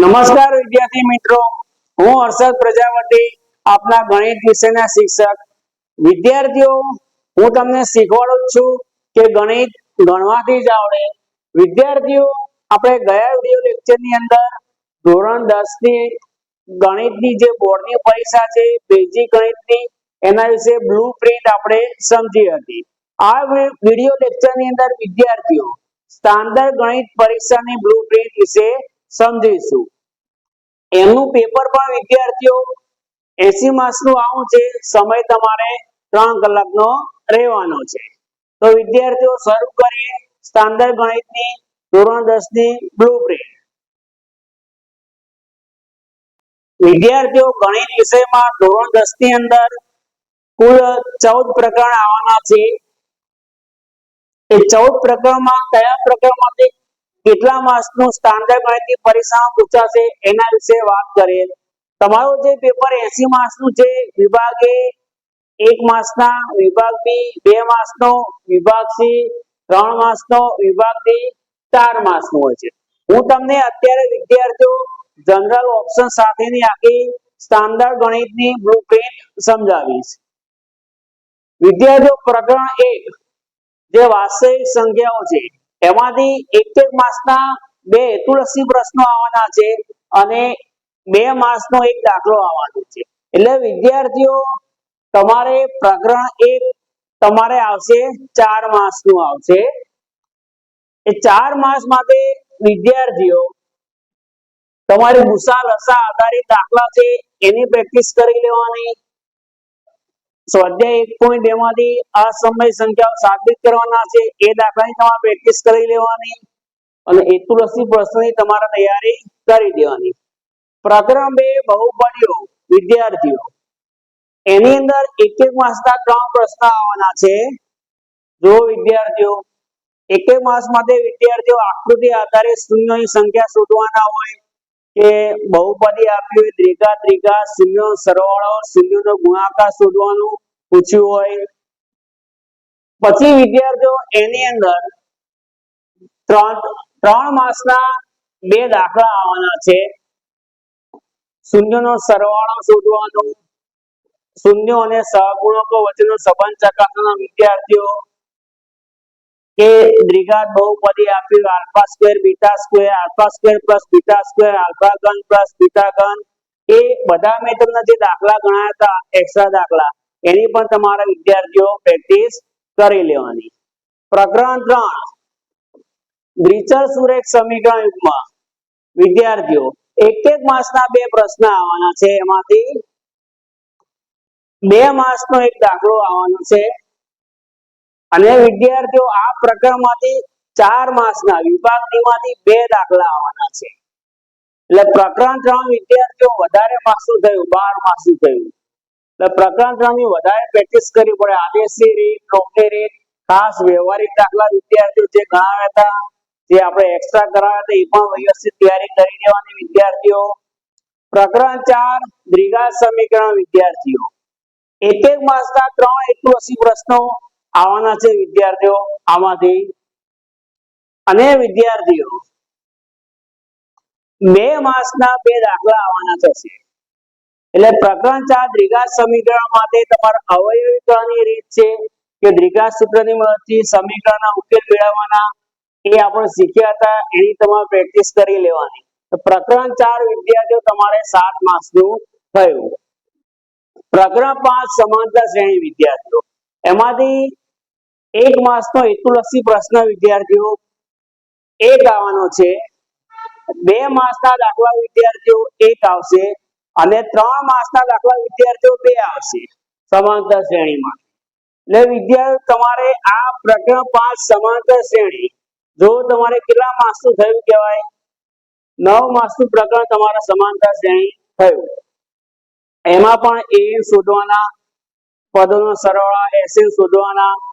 નમસ્કાર વિદ્યાર્થી મિત્રો. હું હર્ષદ પ્રજાપતિ, આપના ગણિત વિષયના શિક્ષક. વિદ્યાર્થીઓ, હું તમને શીખવાડું છું કે ગણિત ગણવાથી જ આવડે. વિદ્યાર્થીઓ, આપણે ગયા વીડિયો લેક્ચરની અંદર ધોરણ દસની ગણિતની જે બોર્ડની પરીક્ષા છે, બેઝિક ગણિતની, એના વિશે બ્લુપ્રિન્ટ આપણે સમજી હતી. આ વીડિયો લેક્ચરની અંદર વિદ્યાર્થીઓ સ્ટાન્ડર્ડ ગણિત પરીક્ષાની બ્લુપ્રિન્ટ વિશે સમજીશું. એમનું પેપર પણ વિદ્યાર્થીઓ 80 માર્ક્સનું આવું છે, સમય તમારે 3 કલાકનો રહેવાનો છે. તો વિદ્યાર્થીઓ શરૂ કરીએ સ્ટાન્ડર્ડ ગણિતની, ધોરણ દસની બ્લુપ્રિન્ટ વિદ્યાર્થીઓ ગણિત વિષયમાં ધોરણ દસની અંદર કુલ ચૌદ પ્રકરણ આવવાના છે. એ ચૌદ પ્રકરણમાં કયા પ્રકરણમાંથી કેટલા માર્ક્સનું સ્ટાન્ડર્ડ ગણિતની પરીક્ષામાં પૂછાશે એના વિશે વાત કરીએ. તમારો જે પેપર 80 માર્ક્સનું છે, વિભાગ એ એક માર્ક્સના, વિભાગ બી બે માર્ક્સનો, વિભાગ સી ત્રણ માર્ક્સનો, વિભાગ ડી ચાર માર્ક્સનો હોય છે. હું તમને અત્યારે વિદ્યાર્થીઓ જનરલ ઓપ્શન સાથેની આખી સ્ટાન્ડર્ડ ગણિતની બ્લુપ્રિન્ટ સમજાવીશ. વિદ્યાર્થીઓ, પ્રકરણ એક જે વાસ્તવિક સંખ્યાઓ છે એમાંથી એક એક માસના બે તુલસી પ્રશ્નો આવવાના છે અને બે માસનો એક દાખલો આવવાનો છે. એટલે વિદ્યાર્થીઓ, તમારે પ્રકરણ એક તમારે આવશે ચાર માસનું આવશે. એ ચાર માસ માટે વિદ્યાર્થીઓ, તમારી ગુસા લસા આધારિત દાખલા છે, એની પ્રેક્ટિસ કરી લેવાની. સ્વાધ્યાય એ દાખલાની તમારે વિદ્યાર્થીઓ, એની અંદર એક એક માસના ત્રણ પ્રશ્ન આવવાના છે. જો વિદ્યાર્થીઓ એક એક માસ માટે વિદ્યાર્થીઓ આકૃતિ આધારે શૂન્યોની સંખ્યા શોધવાના હોય કે બહુપદી આપ્યું હોય ત્રિકા ત્રિકા શૂન્યનો સરવાળો, શૂન્યનો ગુણાકાર શોધવાનું પૂછ્યું હોય. પછી વિદ્યાર્થીઓ, એની અંદર ત્રણ ત્રણ માસના બે દાખલા આવવાના છે. શૂન્યનો સરવાળો શોધવાનો, શૂન્ય અને સહગુણકો વચ્ચેનો સંબંધ ચકાસવાના વિદ્યાર્થીઓ કે દ્વિઘાત બહુપદી આપ્યું alpha square, beta square, alpha square plus beta square, alpha ઘન પ્લસ બીટા ઘન. એ બધા મેં તમને જે દાખલા ગણાયા હતા એક્સ્ટ્રા દાખલા, એની પણ તમારા વિદ્યાર્થીઓ પ્રેક્ટિસ કરી લેવાની. પ્રકરણ ત્રણ. દ્વિચર સુરેખ સમીકરણ યુગમાં વિદ્યાર્થીઓ એક એક માસના બે પ્રશ્ન આવવાના છે. એમાંથી બે માસનો એક દાખલો આવવાનો છે. અને વિદ્યાર્થીઓ આ પ્રકરણમાંથી ચાર માસના વિભાગ બે દાખલા આવવાના છે. એટલે પ્રકરણ ત્રણ વિદ્યાર્થીઓ વધારે માર્ક્સનું થયું, બાર માર્ક્સનું થયું. પ્રકરણ ત્રણની વધારે પ્રેક્ટિસ કરવી પડે. આદેશી રીત લોકની રીત, ખાસ વ્યવહારિક દાખલા વિદ્યાર્થીઓ જે ગણાવ્યા હતા, જે આપણે એક્સ્ટ્રા કરાવ્યા હતા, એ પણ વ્યવસ્થિત તૈયારી કરી દેવાની વિદ્યાર્થીઓ. પ્રકરણ ચાર, દ્વિઘાત સમીકરણ વિદ્યાર્થીઓ. એક એક માસના ત્રણ એકુઅસી પ્રશ્નો આવવાના છે વિદ્યાર્થીઓ, આમાંથી અને વિદ્યાર્થીઓ બે માસના બે દાખલા આવવાના થશે. એટલે પ્રકરણ ચાર દ્વિઘાત સમીકરણ માટે તમારા અવયવીકરણની રીત છે કે દ્વિઘાત સૂત્રની મદદથી સમીકરણના ઉકેલ મેળવવાના એ આપણે શીખ્યા હતા, એની તમારે પ્રેક્ટિસ કરી લેવાની. પ્રકરણ ચાર વિદ્યાર્થીઓ તમારે સાત માસનું થયું. પ્રકરણ પાંચ સમાંતર શ્રેણી વિદ્યાર્થીઓ. એમાંથી એક માસનો હેતુલક્ષી પ્રશ્ન, વિદ્યાર્થીઓ. એક આવવાનો છે. બે માસના દાખલા વિદ્યાર્થીઓ એક આવશે અને ત્રણ માસના દાખલા વિદ્યાર્થીઓ બે આવશે સમાંતર શ્રેણીમાં. એટલે વિદ્યાર્થીઓ, તમારે આ પ્રકરણ પાંચ સમાંતર શ્રેણી. જો તમારે કેટલા માસનું થયું કહેવાય? નવ માસનું પ્રકરણ તમારા સમાંતર શ્રેણી થયું. એમાં પણ એ શોધવાના, પદોનો સરવાળા એસએન શોધવાના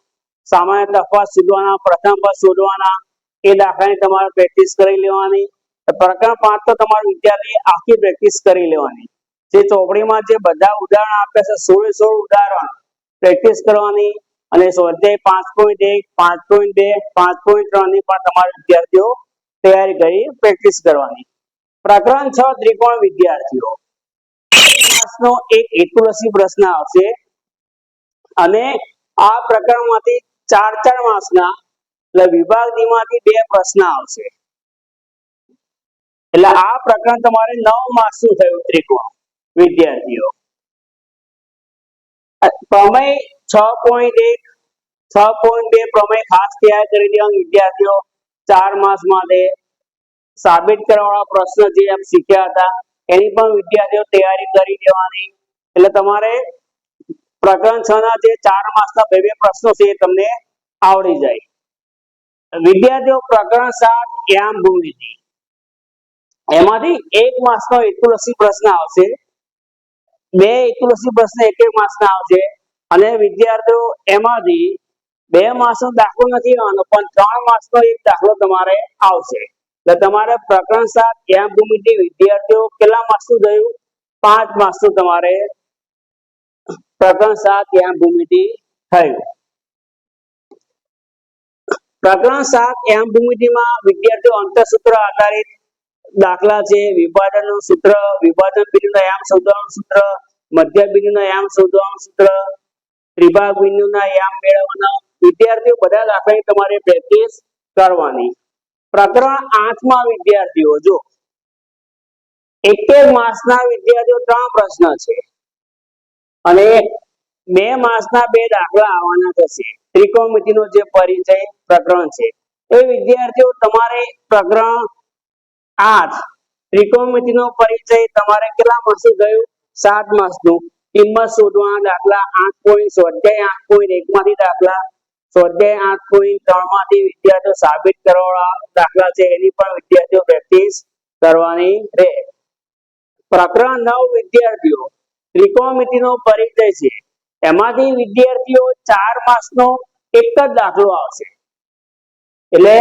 સામાન્ય તફાવત શોધવાના પ્રથમ પદ શોધવાના, એ દાખલાની તમારે પ્રેક્ટિસ કરી લેવાની. પ્રકરણ પાંચ તો તમારે વિદ્યાર્થી આખી પ્રેક્ટિસ કરી લેવાની. જે ચોપડીમાં જે બધા ઉદાહરણ આપે છે, સોળે સોળ ઉદાહરણ પ્રેક્ટિસ કરવાની અને સ્વાધ્યાય પાંચ પોઈન્ટ એક, પાંચ પોઈન્ટ બે, પાંચ પોઈન્ટ ત્રણની પણ તમારે વિદ્યાર્થીઓ તૈયારી કરી પ્રેક્ટિસ કરવાની. પ્રકરણ છ, ત્રિકોણ વિદ્યાર્થીઓ. એક એકુલસી પ્રશ્ન આવશે અને આ પ્રકરણમાંથી ચાર ચાર માસના એટલે વિભાગમાંથી બે પ્રશ્ન આવશે. એટલે આ પ્રકરણ તમારે નવ માસનું થયું ત્રિકોણ, વિદ્યાર્થીઓ. પ્રમેય છ પોઈન્ટ એક, છ પોઈન્ટ બે પ્રમેય ખાસ તૈયાર કરી દેવાનું વિદ્યાર્થીઓ? ચાર માસ માટે સાબિત કરવાવાળા પ્રશ્ન જે આપ શીખ્યા હતા, એની પણ વિદ્યાર્થીઓ તૈયારી કરી દેવાની. એટલે તમારે પ્રકરણ છ ના જે ચાર માસના બે બે પ્રશ્નો છે એ તમને આવડી જાય. વિદ્યાર્થીઓ પ્રકરણ સાત યામ ભૂમિતિ એમાંથી એક માસનો હેતુલક્ષી પ્રશ્ન આવશે. બે હેતુલક્ષી પ્રશ્ન એક એક માસના આવશે અને વિદ્યાર્થીઓ એમાંથી બે માસનો દાખલો નથી આવવાનો, પણ ત્રણ માસનો એક દાખલો તમારે આવશે. એટલે તમારે પ્રકરણ સાત યામ ભૂમિતિ વિદ્યાર્થીઓ કેટલા માસનું થયું? પાંચ માસનું તમારે પ્રકરણ સાત યામ ભૂમિતિ થયું. પ્રકરણ સાત એમ ભૂમિતિમાં વિદ્યાર્થીઓ અંતરસૂત્ર આધારિત દાખલા છે. વિભાજનનું સૂત્ર, વિભાજન બિંદુના યામ શોધવાનું સૂત્ર, મધ્ય બિંદુના યામ શોધવાનું સૂત્ર, ત્રિભાગ બિંદુના યામ મેળવવાના. વિદ્યાર્થીઓ બધા દાખલાની તમારે પ્રેક્ટિસ કરવાની. પ્રકરણ આઠમાં વિદ્યાર્થીઓ જો એક માસના વિદ્યાર્થીઓ ત્રણ પ્રશ્ન છે. અને બે માસના બે દાખલા આવવાના થશે. ત્રિકોણમિતિનો જે પરિચય પ્રકરણ છે. એ વિદ્યાર્થીઓ તમારે પ્રકરણ આઠ, ત્રિકોણમિતિનો પરિચય તમારે કેટલા માસનું થયું? સાત માસનું. કિંમત શોધવાના દાખલા આઠ પોઈન્ટ સ્વાધ્યાય આઠ પોઈન્ટ એક માંથી દાખલા સ્વાધ્યાય આઠ પોઈન્ટ ત્રણમાંથી વિદ્યાર્થીઓ સાબિત કરવા દાખલા છે. એની પણ વિદ્યાર્થીઓ પ્રેક્ટિસ કરવાની રહે પ્રકરણ નવ વિદ્યાર્થીઓ ત્રિકોણમિતિનો પરિચય છે. એમાંથી વિદ્યાર્થીઓ ચાર માસનો એક જ દાખલો આવશે. એટલે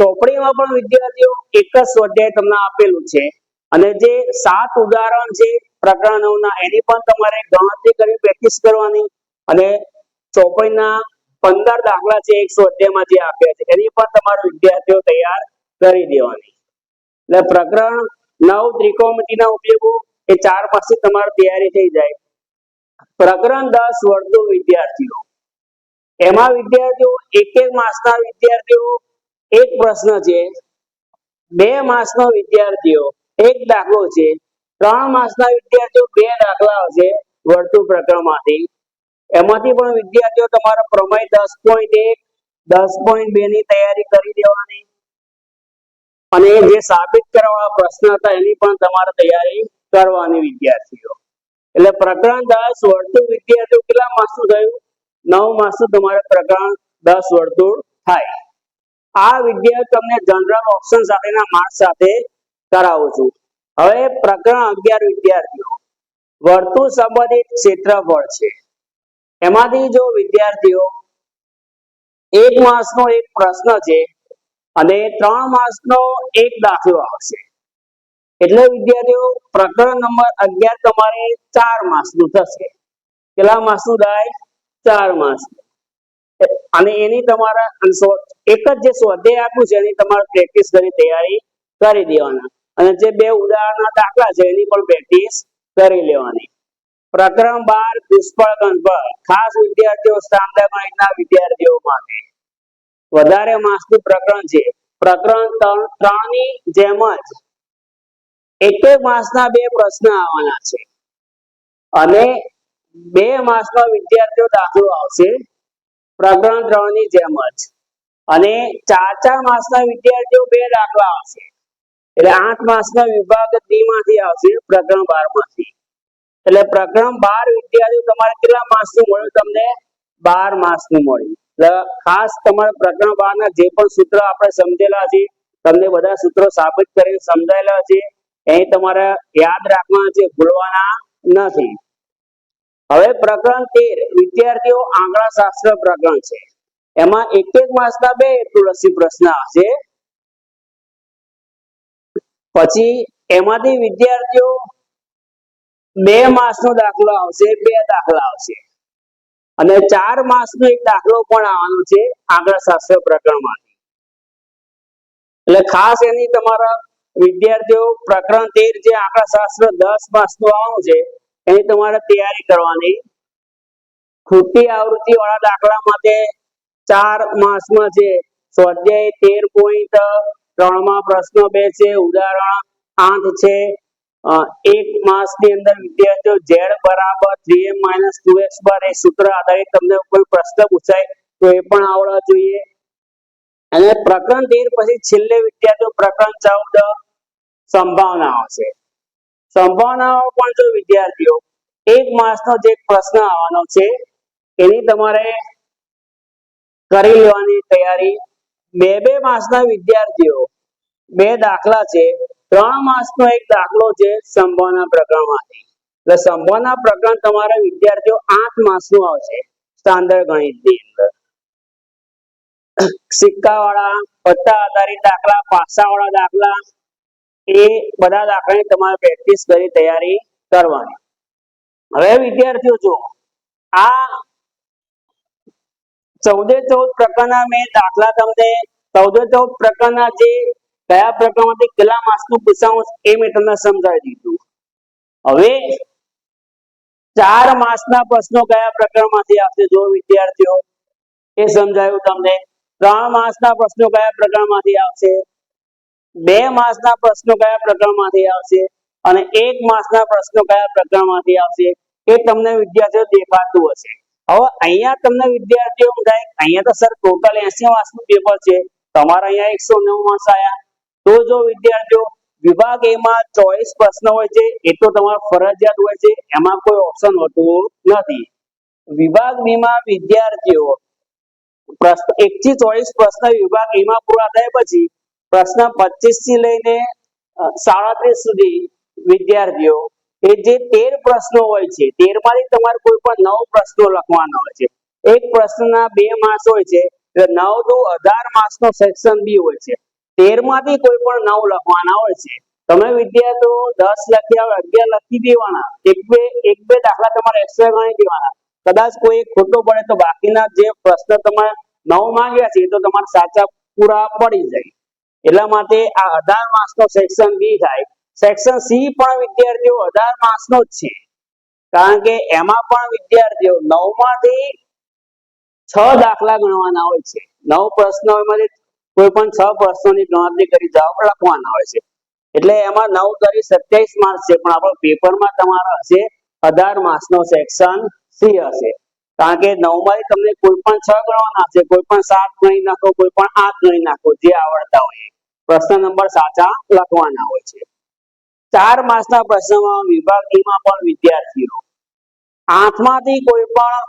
ચોપડીમાં પણ વિદ્યાર્થીઓ એક જ સ્વાધ્યાય તમને આપેલું છે. અને જે સાત ઉદાહરણ છે પ્રકરણોના, એની પણ તમારે ગણતરી કરી પ્રેક્ટિસ કરવાની. અને ચોપડીના પંદર દાખલા છે એક સ્વાધ્યાયમાં જે આપ્યા છે, એની પણ તમારે વિદ્યાર્થીઓ તૈયાર કરી દેવાની. એટલે પ્રકરણ નવ ત્રિકોણમિતિના ઉપયોગો એ ચાર માસથી તમારી તૈયારી થઈ જાય. પ્રકરણ દસ વર્તુળ વિદ્યાર્થીઓ. એમાં વિદ્યાર્થીઓ એક એક માસના વિદ્યાર્થીઓ, એક પ્રશ્ન છે, બે માસનો વિદ્યાર્થીઓ, એક દાખલો છે, ત્રણ માસના વિદ્યાર્થીઓ, બે દાખલા હશે વર્તુળ પ્રકરણમાંથી. એમાંથી પણ વિદ્યાર્થીઓ તમારો પ્રમેય દસ પોઈન્ટ એક, દસ પોઈન્ટ બે ની તૈયારી કરી દેવાની. અને જે સાબિત કરવાના પ્રશ્ન હતા એની પણ તમારે તૈયારી કરવાની વિદ્યાર્થીઓ. એટલે પ્રકરણ દસ વર્તુળ વિદ્યાર્થીઓ કેટલા માસું થયું? નવ માસું તમારે પ્રકરણ દસ વર્તુળ થાય. આ વિદ્યા તમને જનરલ ઓપ્શન સાથેના માર્ક સાથે કરાવું છું. હવે પ્રકરણ અગિયાર વિદ્યાર્થીઓ. વર્તુળ સંબંધિત ક્ષેત્રફળ છે. એમાંથી જો વિદ્યાર્થીઓ એક માસનો એક પ્રશ્ન છે અને ત્રણ માસનો એક દાખલો આવશે. એટલે વિદ્યાર્થીઓ, પ્રકરણ નંબર અગિયાર તમારે ચાર માસનું થશે. કેટલા માસનું થાય ચાર માસ. અને એની તમારા એક જ જે સ્વાધ્યાય આપ્યું છે એની તમારે પ્રેક્ટિસ કરી તૈયારી કરી દેવાના. અને જે બે ઉદાહરણના દાખલા છે એની પણ પ્રેક્ટિસ કરી લેવાની. પ્રકરણ બાર પુષ્પળ ગણપત. ખાસ વિદ્યાર્થીઓ સ્ટાન્ડર્ડ વિદ્યાર્થીઓ માટે. વધારે માસનું પ્રકરણ છે. પ્રકરણ ત્રણ ત્રણની જેમ જ એક એક માસના બે પ્રશ્ન આવવાના છે. અને બે માસમાં વિદ્યાર્થીઓ દાખલો આવશે. પ્રકરણ ત્રણની જેમ જ. અને ચાર ચાર માસના વિદ્યાર્થીઓ બે દાખલા આવશે. એટલે આઠ માસના વિભાગ ડી માંથી આવશે, પ્રકરણ બારમાંથી એટલે પ્રકરણ બાર વિદ્યાર્થીઓ તમારે કેટલા માસનું મળ્યું? તમને બાર માસનું મળ્યું. એટલે ખાસ તમારે પ્રકરણ બાર ના જે પણ સૂત્ર આપણે સમજેલા છે, તમને બધા સૂત્રો સાબિત કરીને સમજાયેલા છે. એ તમારે યાદ રાખવાના છે, ભૂલવાના નથી. હવે પ્રકરણ તેર, વિદ્યાર્થીઓ આંકડા શાસ્ત્ર પ્રકરણ છે. એમાં એક એક માસના બે તુલસી પ્રશ્ન આવશે. પછી એમાંથી વિદ્યાર્થીઓ બે માસનો દાખલો આવશે, બે દાખલા આવશે. અને ચાર માસનો એક દાખલો પણ આવવાનો છે આંકડા શાસ્ત્ર પ્રકરણમાંથી. એટલે ખાસ એની તમારા વિદ્યાર્થીઓ પ્રકરણ તેર જે આંકડાશાસ્ત્ર દસ માસનું આવવાનું છે, એની તમારે તૈયારી કરવાની. ખૂટતી આવૃત્તિ વાળા દાખલા માટે ચાર માસમાં છે. સ્વાધ્યાય તેર પોઈન્ટ ત્રણમાં પ્રશ્ન બે છે, ઉદાહરણ આઠ છે. એક માસની અંદર વિદ્યાર્થીઓ ઝેડ બરાબર three M minus two X bar એ સૂત્ર આધારિત તમને કોઈ પ્રશ્ન પૂછાય તો એ પણ આવડવા જોઈએ. અને પ્રકરણ તેર પછી છેલ્લે વિદ્યાર્થીઓ પ્રકરણ ચૌદ સંભાવનાઓ છે. સંભાવનાઓ પણ જો વિદ્યાર્થીઓ એક માસનો જે પ્રશ્ન આવવાનો છે, એની તમારે કરી લેવાની તૈયારી. બે બે માસના વિદ્યાર્થીઓ બે દાખલા છે, ત્રણ માસનો એક દાખલો છે સંભાવના પ્રકરણમાંથી. એટલે સંભાવના પ્રકરણ તમારા વિદ્યાર્થીઓ આઠ માસનું આવશે સ્ટાન્ડર્ડ ગણિતની અંદર. સિક્કા વાળા પત્તા આધારિત દાખલા પાસા વાળા દાખલા એ બધા દાખલાની તમારે પ્રેક્ટિસ કરી તૈયારી કરવાની. હવે વિદ્યાર્થીઓ જો આ ચૌદે ચૌદ પ્રકારના મેં દાખલા તમને, ચૌદે ચૌદ પ્રકારના જે કયા પ્રકારમાંથી કેટલા માર્ક્સનું પૂછાવું એ મેં તમને સમજાવી દીધું. હવે ચાર માસના પ્રશ્નો કયા પ્રકારમાંથી આવશે જો વિદ્યાર્થીઓ, એ સમજાયું તમને. ત્રણ માસના પ્રશ્નો કયા પ્રકારમાંથી આવશે? બે માસના પ્રશ્નો કયા પ્રકરણમાંથી આવશે અને એક માસના પ્રશ્નો કયા પ્રકરણમાંથી આવશે એ તમને વિદ્યાર્થીઓ દેખાતું હશે. હવે અહીંયા તમને વિદ્યાર્થીઓ થાય અહીંયા તો સર ટોટલ એસી માર્ક્સનું પેપર છે, તમારા અહીંયા એકસો નવ માર્ક્સ આયા. તો જો વિદ્યાર્થીઓ, વિભાગ એમાં ચોઈસ પ્રશ્ન હોય છે, એ તો તમારે ફરજિયાત હોય છે, એમાં કોઈ ઓપ્શન હોતું નથી. વિભાગ બીમાં વિદ્યાર્થીઓ, પ્રશ્ન એક થી ચોવીસ પ્રશ્ન વિભાગ એમાં પૂરા થાય પછી પ્રશ્ન પચીસથી લઈને સાડત્રીસ સુધી વિદ્યાર્થીઓ એ જે તેર પ્રશ્નો હોય છે તેરમાંથી તમારે કોઈ પણ નવ પ્રશ્નો લખવાના હોય છે. એક પ્રશ્નના બે માસ હોય છે નવ દુ અઢાર માર્ક્સનો સેક્શન બી હોય છે. તેરમાંથી કોઈ પણ નવ લખવાના હોય છે. તમે વિદ્યાર્થીઓ દસ લખ્યા અગિયાર લખી દેવાના. એક બે એક બે દાખલા તમારે એક્સ્ટ્રા ગણી દેવાના. કદાચ કોઈ ખોટો પડે તો બાકીના જે પ્રશ્ન તમે નવ માંગ્યા છે, એ તો તમારે સાચા પૂરા પડી જાય. એટલા માટે આ અઢાર માર્ક્સનો સેક્શન બી થાય. સેક્શન સી પણ વિદ્યાર્થીઓ અઢાર માર્ક્સનો જ છે. કારણ કે એમાં પણ વિદ્યાર્થીઓ નવમાંથી છ દાખલા ગણવાના હોય છે. નવ પ્રશ્નો કોઈ પણ છ પ્રશ્નોની ગણતરી કરી જવાબ લખવાના હોય છે. એટલે એમાં નવ તરી સત્યાવીસ માર્ક્સ છે, પણ આપણો પેપરમાં તમારો હશે અઢાર માર્ક્સનો સેક્શન સી હશે. કારણ કે નવમાંથી તમને કોઈ પણ છ ગણવાના હશે કોઈ પણ સાત ગણી નાખો, કોઈ પણ આઠ ગણી નાખો, જે આવડતા હોય. પ્રશ્ન નંબર સાચા લખવાના હોય છે. ચાર માસના પ્રશ્નમાં વિભાગ ડીમાં પણ વિદ્યાર્થીઓ આઠમાંથી કોઈ પણ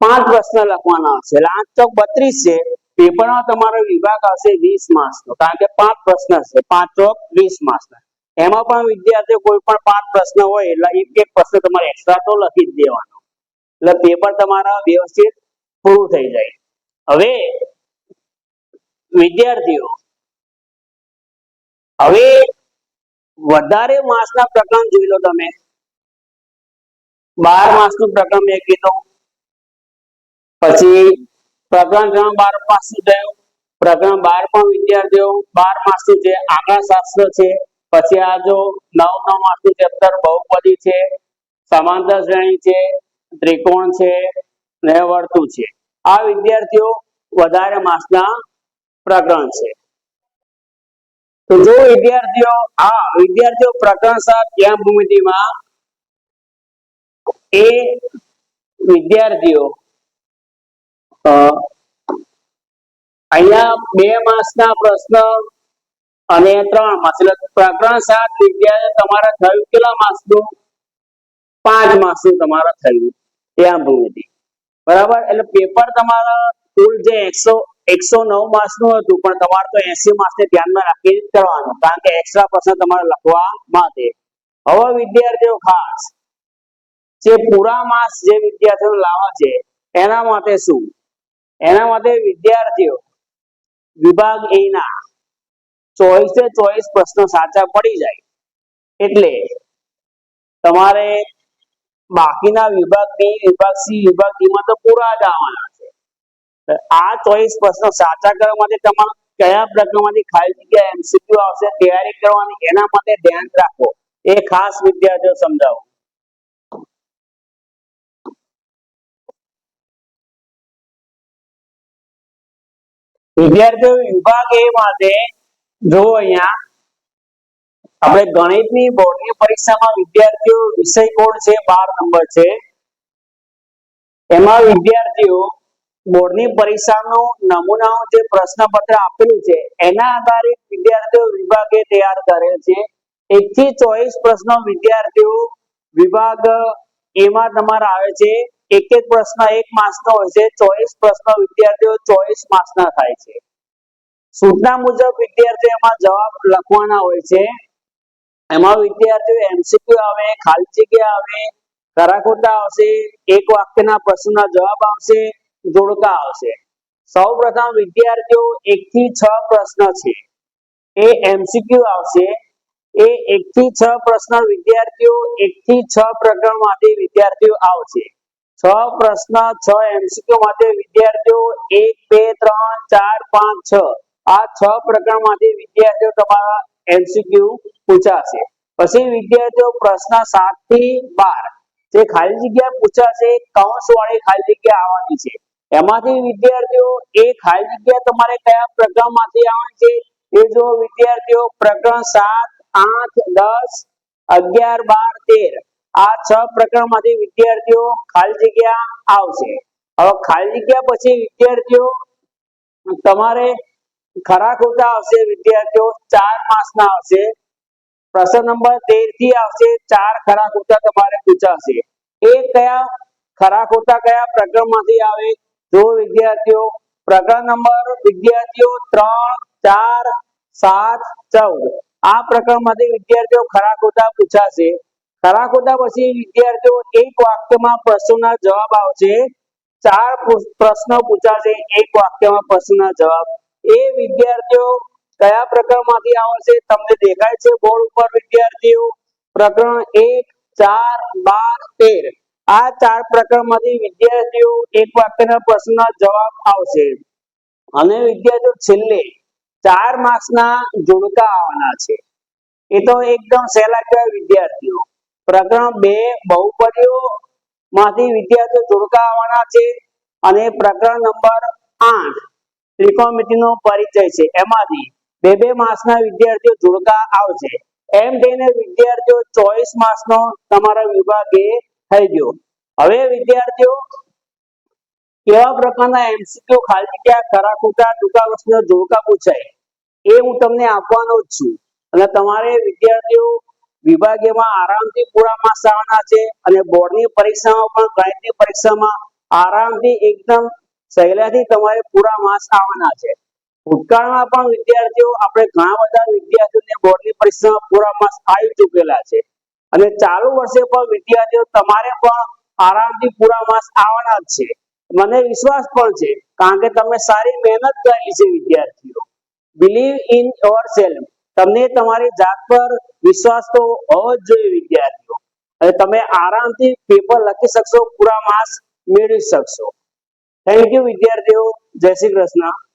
પાંચ પ્રશ્ન લખવાના હશે એટલે આઠ ચોક બત્રીસ છે, પેપરમાં તમારો વિભાગ આવશે વીસ માર્ક્સનો. કારણ કે પાંચ પ્રશ્ન છે, પાંચ ચોક વીસ માર્ક્સના. એમાં પણ વિદ્યાર્થીઓ કોઈ પણ પાંચ પ્રશ્ન હોય, એટલે એક એક પ્રશ્ન તમારે એક્સ્ટ્રા તો લખી જ દેવાનો. એટલે પેપર તમારા વ્યવસ્થિત પૂરું થઈ જાય. હવે વિદ્યાર્થીઓ હવે વધારે માસના પ્રકરણ જોઈ લો તમે. બાર માસનું પ્રકરણ મેં કીધું. પછી પ્રકરણ ત્રણ બાર માસનું થયું પ્રકરણ બાર પણ વિદ્યાર્થીઓ, બાર માસનું છે આંકડાશાસ્ત્ર છે. પછી આ જો નવ નવ માસનું ચેપ્ટર બહુપદી છે, સમાંતર શ્રેણી છે, ત્રિકોણ છે ને વર્તુ છે. આ વિદ્યાર્થીઓ વધારે માસના પ્રકરણ છે. તો જો વિદ્યાર્થીઓ આ વિદ્યાર્થીઓ પ્રકરણ સાત જ્ઞાન ભૂમિતિમાં? એ વિદ્યાર્થીઓ અહીંયા બે માસના પ્રશ્ન અને ત્રણ માસ. એટલે પ્રકરણ સાત વિદ્યાર્થીઓ તમારે થયું કેટલા માસનું? પાંચ માસનું તમારે થયું. ત્યાં ભૂમિતિ. બરાબર? એટલે પેપર તમારા કુલ જે એકસો એકસો નવ માર્ક્સનું હતું, પણ તમારે તો એસી માર્ક્સને ધ્યાનમાં રાખી જ કરવાનું, કારણ કે એક્સ્ટ્રા પ્રશ્ન તમારે લખવા માટે હવે વિદ્યાર્થીઓ ખાસ, જે પૂરા માર્ક્સ જે વિદ્યાર્થીઓ લાવવા છે, એના માટે શું? એના માટે વિદ્યાર્થીઓ, વિભાગ એ ના ચોવીસે ચોવીસ પ્રશ્નો સાચા પડી જાય. એટલે તમારે બાકીના વિભાગ બી વિભાગ સી વિભાગ ડી માં તો પૂરા જ આવવાના. આ ચોઈસ પ્રશ્નો સાચા કરવા માટે તમારે કયા પ્રકારમાંથી ખાલી જગ્યા એમસીક્યુ આવશે, તૈયારી કરવાની એના માટે ધ્યાન રાખો. એ ખાસ વિદ્યાર્થીઓ સમજાવો. વિદ્યાર્થીઓ, વિભાગ એ માટે જો અહીંયા આપણે ગણિતની બોર્ડની પરીક્ષામાં વિદ્યાર્થીઓ વિષય કોડ છે? બાર નંબર છે. એમાં વિદ્યાર્થીઓ બોર્ડની પરીક્ષાનો નમૂનાઓ જે પ્રશ્નપત્ર આપેલું છે, એના આધારે વિદ્યાર્થીઓ વિભાગે તૈયાર કરેલ છે. એક થી ચોવીસ પ્રશ્નો વિદ્યાર્થીઓ વિભાગ એમાં તમારા આવે છે. એક એક પ્રશ્ન એક માર્ક્સનો હોય છે. ચોવીસ પ્રશ્નો વિદ્યાર્થીઓ ચોવીસ માર્ક્સના થાય છે. સૂચના મુજબ વિદ્યાર્થીઓ એમાં જવાબ લખવાના હોય છે. એમાં વિદ્યાર્થીઓ એમસીક્યુ આવે, ખાલી જગ્યા આવે કરાકોટા આવશે, એક વાક્યના પ્રશ્નના જવાબ આવશે જોડકા આવશે. સૌ પ્રથમ વિદ્યાર્થીઓ એક થી છ પ્રશ્ન છે. એ એમસીક્યુ આવશે. એ એક થી છ પ્રશ્ન વિદ્યાર્થીઓ એક થી છ પ્રકરણમાંથી વિદ્યાર્થીઓ આવશે. છ પ્રશ્ન, છ એમસીક્યુ માટે વિદ્યાર્થીઓ એક, બે, ત્રણ, ચાર, પાંચ, છ. આ છ પ્રકરણમાંથી વિદ્યાર્થીઓ તમારા એમસીક્યુ પૂછાશે. પછી વિદ્યાર્થીઓ પ્રશ્ન સાતથી બાર. જે ખાલી જગ્યા પૂછાશે કૌંસ વાળી ખાલી જગ્યા આવવાની છે. એમાંથી વિદ્યાર્થીઓ, એ ખાલી જગ્યા તમારે કયા પ્રકરણમાંથી આવવાની છે? એ જો વિદ્યાર્થીઓ પ્રકરણ સાત, આઠ, દસ, અગિયાર, બાર, તેર, આ છ પ્રકરણમાંથી વિદ્યાર્થીઓ ખાલી જગ્યા આવશે. હવે ખાલી જગ્યા પછી વિદ્યાર્થીઓ તમારે ખરા ખોટા આવશે. વિદ્યાર્થીઓ ચાર માસના આવશે. પ્રશ્ન નંબર તેરથી આવશે. ચાર ખરા ખોટા તમારે પૂછાશે. એ કયા ખરા ખોટા કયા પ્રકરણમાંથી આવે? જો વિદ્યાર્થીઓ પ્રકરણ નંબર વિદ્યાર્થીઓ ત્રણ, ચાર, સાત, ચૌદ. આ પ્રકરણમાંથી વિદ્યાર્થીઓ ખરા ખોટા પૂછાશે. ખરા ખોટા પછી વિદ્યાર્થીઓ એક વાક્યમાં પ્રશ્નોના જવાબ આવશે. ચાર પ્રશ્નો પૂછાશે એક વાક્યમાં પ્રશ્નના જવાબ. એ વિદ્યાર્થીઓ કયા પ્રકરણમાંથી આવશે તમને દેખાય છે. બોર્ડ ઉપર વિદ્યાર્થીઓ પ્રકરણ એક, ચાર, બાર, તેર. આ ચાર પ્રકરણમાંથી વિદ્યાર્થીઓ એક વાક્યના પ્રશ્નના જવાબ આવશે. અને વિદ્યાર્થીઓ છેલ્લે ચાર માર્ક્સના જોડકા આવવાના છે. એ તો એકદમ સહેલા કહેવાય વિદ્યાર્થીઓ. પ્રકરણ બે બહુપદીઓ માંથી વિદ્યાર્થીઓ જોડકા આવવાના છે અને પ્રકરણ નંબર આઠ ત્રિકોણમિતિનો પરિચય છે. એમાંથી બે બે માસના વિદ્યાર્થીઓ જોડકા આવશે. એમ થઈને વિદ્યાર્થીઓ ચોવીસ માસનો તમારા વિભાગે થઈ ગયો. હવે વિદ્યાર્થીઓ, કેવા પ્રકારના એમસીક્યુ ખાલી જગ્યા ખરા ટૂંકા પ્રશ્ન જોડકા પૂછાય, એ હું તમને આપવાનો જ છું. અને તમારે વિદ્યાર્થીઓ વિભાગીયમાં આરામથી પૂરા માર્ક્સ આવવાના છે અને બોર્ડની પરીક્ષામાં પણ ગણિતની પરીક્ષામાં આરામથી એકદમ સહેલાથી તમારે પૂરા માર્ક્સ આવવાના છે. ભૂતકાળમાં પણ વિદ્યાર્થીઓ, આપણે ઘણા બધા વિદ્યાર્થીઓને બોર્ડની પરીક્ષામાં પૂરા માર્ક્સ આવી ચૂકેલા છે. અને ચાલુ વર્ષે પણ વિદ્યાર્થીઓ તમારે પણ આરામથી પૂરા માસ આવવાના જ છે. મને વિશ્વાસ પણ છે, કારણ કે તમે સારી મહેનત કરેલી છે વિદ્યાર્થીઓ. બિલીવ ઇન યોર સેલ્ફ તમને તમારી જાત પર વિશ્વાસ તો હોવો જ જોઈએ વિદ્યાર્થીઓ. અને તમે આરામથી પેપર લખી શકશો, પૂરા માસ મેળવી શકશો. થેન્ક યુ વિદ્યાર્થીઓ. જય શ્રી કૃષ્ણ.